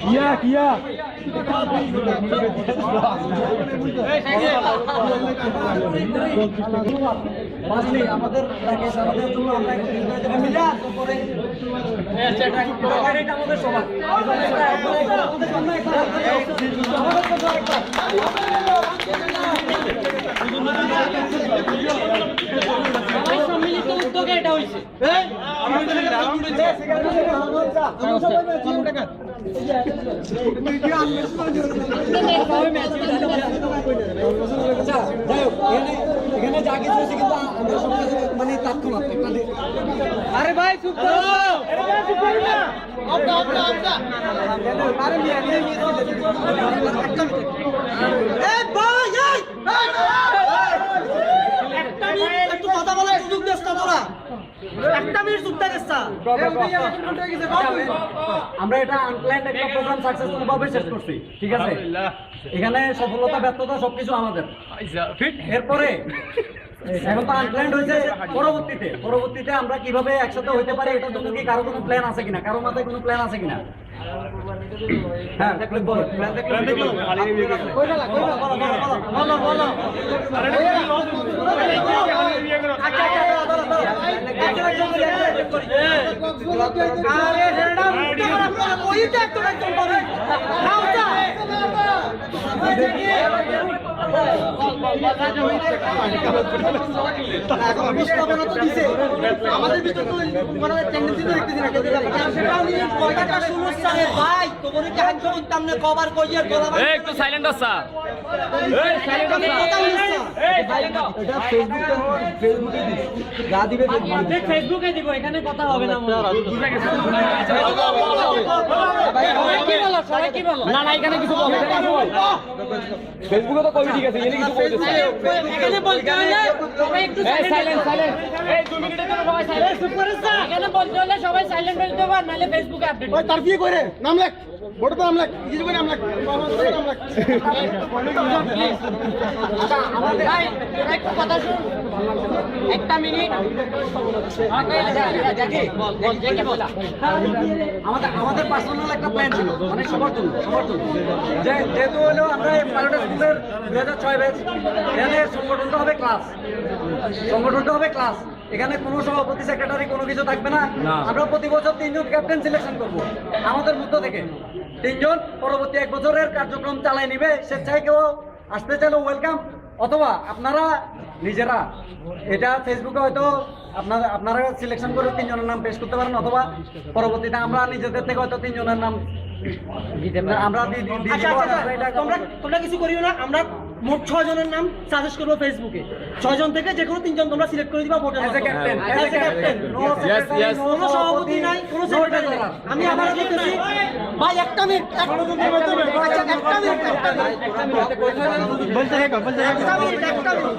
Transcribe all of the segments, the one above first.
কিয়া কিয়া আমাদের আমাদের সবার আমাদের জন্য একটা আমাদের জন্য একটা সম্মিলিত উদ্যোগে এটা হয়েছে এখানে এখানে যা কিছু হয়েছে কিন্তু আমরা সব মানে তৎক্ষণাৎ আরে ভাই চুপ করো। আরে মিয়া, মিয়া, মিয়া, একটা মিনিট। এই ভাই, এই! একটা মিনিট একটু কথা বলার সুযোগ দিস না তোরা একটা মিনিট চুপ। আমরা এটা আনপ্ল্যান্ড একটা প্রোগ্রাম সাকসেসফুল ভাবে শেষ করছি ঠিক আছে এখানে সফলতা ব্যর্থতা সবকিছু আমাদের এরপরে এখন তো আনপ্ল্যান্ড হয়েছে পরবর্তীতে পরবর্তীতে আমরা কীভাবে একসাথে হইতে পারি এটার জন্য কি কারও কোনো প্ল্যান আছে কিনা কারও মাথায় কোনো প্ল্যান আছে কিনা হ্যাঁ দেখলে বলো প্ল্যান দেখলে বলো বলো বলো বলো আচ্ছা আচ্ছা দাঁড়া, দাঁড়া, দাঁড়া। পুরো ওইটা একটু একজন পাবে আমাদের ভিতর তো মানে টেন্ডেন্সি তো দেখতেছি না কেটে যাবে সেটা আমি কথাটা সমস্যা রে ভাই তোমার কি হাত করতাম না কভার কইয়ার গলা একটু সাইলেন্ট আছা এই সাইলেন্ট কথা ফেসবুকে ফেসবুকে যা দিবে অর্ধেক ফেসবুকে দিব এখানে কথা হবে না মনে হয়। সবাই কি বলো সবাই কি বলো না না এখানে কিছু বল এখানে কিছু বল। ফেসবুকে তো কবি ঠিক আছে এখানে কিছু বলতেছে এখানে বলতে হলে সবাই একটু সাইলেন্ট সাইলেন্ট সাইলেন্ট এই 2 মিনিটের জন্য সবাই সাইলেন্ট এখানে বলতে হলে সবাই সাইলেন্ট হয়ে পার নাহলে ফেসবুকে আপডেট ওই তার কি করে নাম লেখ। বড় তো কিছু করে লেখ আচ্ছা আমাদের একটু কথা শুন একটা মিনিট। দেখি দেখি বলা। আমাদের আমাদের পার্সোনাল একটা প্ল্যান ছিল মানে সবার জন্য সবার জন্য। যে যেহেতু হলো আমরা এই পাইলট স্কুলের দুই হাজার ছয় ব্যাচ এখানে সংগঠনটা হবে ক্লাস সংগঠনটা হবে ক্লাস এখানে কোনো সভাপতি সেক্রেটারি কোনো কিছু থাকবে না। আমরা প্রতি বছর তিনজন ক্যাপ্টেন সিলেকশন করব আমাদের মধ্য থেকে। তিনজন পরবর্তী এক বছরের কার্যক্রম চালায় নিবে স্বেচ্ছায় কেউ আসতে চাইলে ওয়েলকাম অথবা আপনারা নিজেরা এটা ফেসবুকে হয়তো আপনারা আপনারা সিলেকশন করে তিনজনের নাম পেশ করতে পারেন অথবা পরবর্তীতে আমরা নিজেদের থেকে হয়তো তিনজনের নাম আমরা আচ্ছা আচ্ছা আমরা আচ্ছা, তোমরা তোমরা কিছু করিও না আমরা মোট ছয় জনের নাম সাজেস্ট করব ফেসবুকে ছয় জন থেকে যে কোনো তিনজন তোমরা সিলেক্ট করে দিবা ভোটের কোনো সভাপতি নাই কোনো সেক্রেটারি নাই। আমি আবার বলতেছি ভাই একটা মিনিট এক- একটা মিনিট একটা মিনিট বলতে একটা মিনিট একটা মিনিট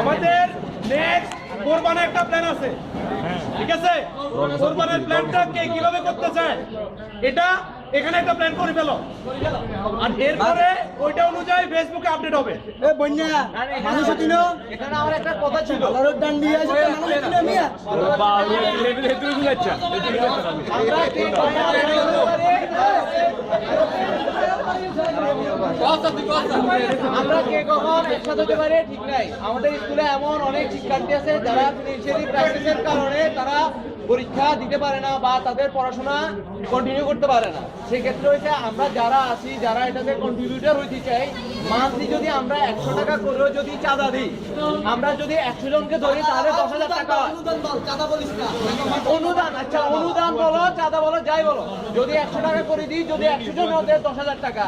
আমাদের নেক্সট কোরবানের একটা প্ল্যান আছে। ঠিক আছে? কোরবানের প্ল্যানটা কে কীভাবে করতে চায় এটা এখানে একটা প্ল্যান করে ফেলো। আর এরপরে ওইটা অনুযায়ী ফেসবুকে আপডেট হবে। এ বন্যা মানুষ ছিল এখানে আমার একটা কথা ছিল। আল্লাহর ডান দিয়ে আছে মানুষ ছিল মিয়া। আমরা কে কখন একসাথে হতে পারে ঠিক নাই। আমাদের স্কুলে এমন অনেক শিক্ষার্থী আছে যারা ফিনান্সিয়ালি ক্রাইসিসের কারণে তারা পরীক্ষা দিতে পারে না বা তাদের পড়াশোনা কন্টিনিউ করতে পারে না। সেক্ষেত্রে হচ্ছে আমরা যারা আছি যারা এটাতে কন্ট্রিবিউটার হইতে চাই মান্থলি যদি আমরা একশো টাকা করেও যদি চাঁদা দিই আমরা যদি একশো জনকে ধরি তাহলে দশ হাজার টাকা অনুদান আচ্ছা অনুদান বলো চাঁদা বলো যাই বলো। যদি একশো টাকা করে দিই যদি একশো জন ওদের দশ হাজার টাকা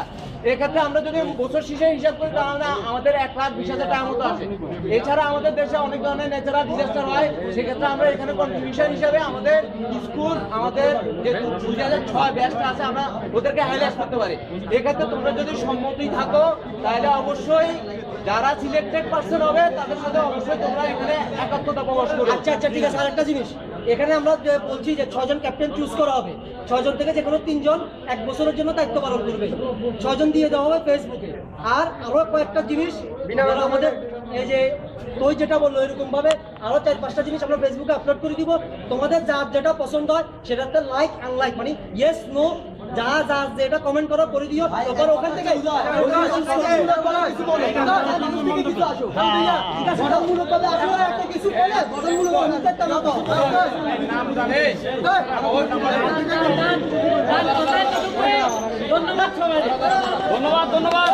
এক্ষেত্রে আমরা যদি বছর শেষে হিসাব করি, তাহলে আমাদের এক লাখ বিশ হাজার টাকা মতো এছাড়া আমাদের দেশে অনেক ধরনের ন্যাচারাল ডিজাস্টার হয়। সেক্ষেত্রে আমরা এখানে কন্ট্রিবিউশন হিসাবে আমাদের স্কুল আমাদের যে দুই হাজার ছয় ব্যাচটা আছে, আমরা ওদেরকে হাইলাইট করতে পারি। এক্ষেত্রে তোমরা যদি সম্মতি থাকো, তাহলে অবশ্যই যারা সিলেক্টেড পার্সন হবে, তাদের সাথে অবশ্যই তোমরা এখানে একাত্মতা প্রকাশ করো। আচ্ছা আচ্ছা ঠিক আছে। আরেকটা জিনিস, এখানে আমরা বলছি যে ছজন ক্যাপ্টেন চুজ করা হবে। ছজন থেকে যে কোনো তিনজন এক বছরের জন্য দায়িত্ব পালন করবে। ছজন দিয়ে দেওয়া হবে ফেসবুকে আর আরও কয়েকটা জিনিস আমাদের এই যে তুই যেটা বলল এরকম ভাবে আরও চার পাঁচটা জিনিস আমরা ফেসবুকে আপলোড করে দিব। তোমাদের যার যেটা পছন্দ হয় সেটাতে লাইক আনলাইক মানে ইয়েস নো যা যা যেটা কমেন্ট করো করে দিও। তারপর ওখান থেকে ধন্যবাদ সবাই ধন্যবাদ ধন্যবাদ।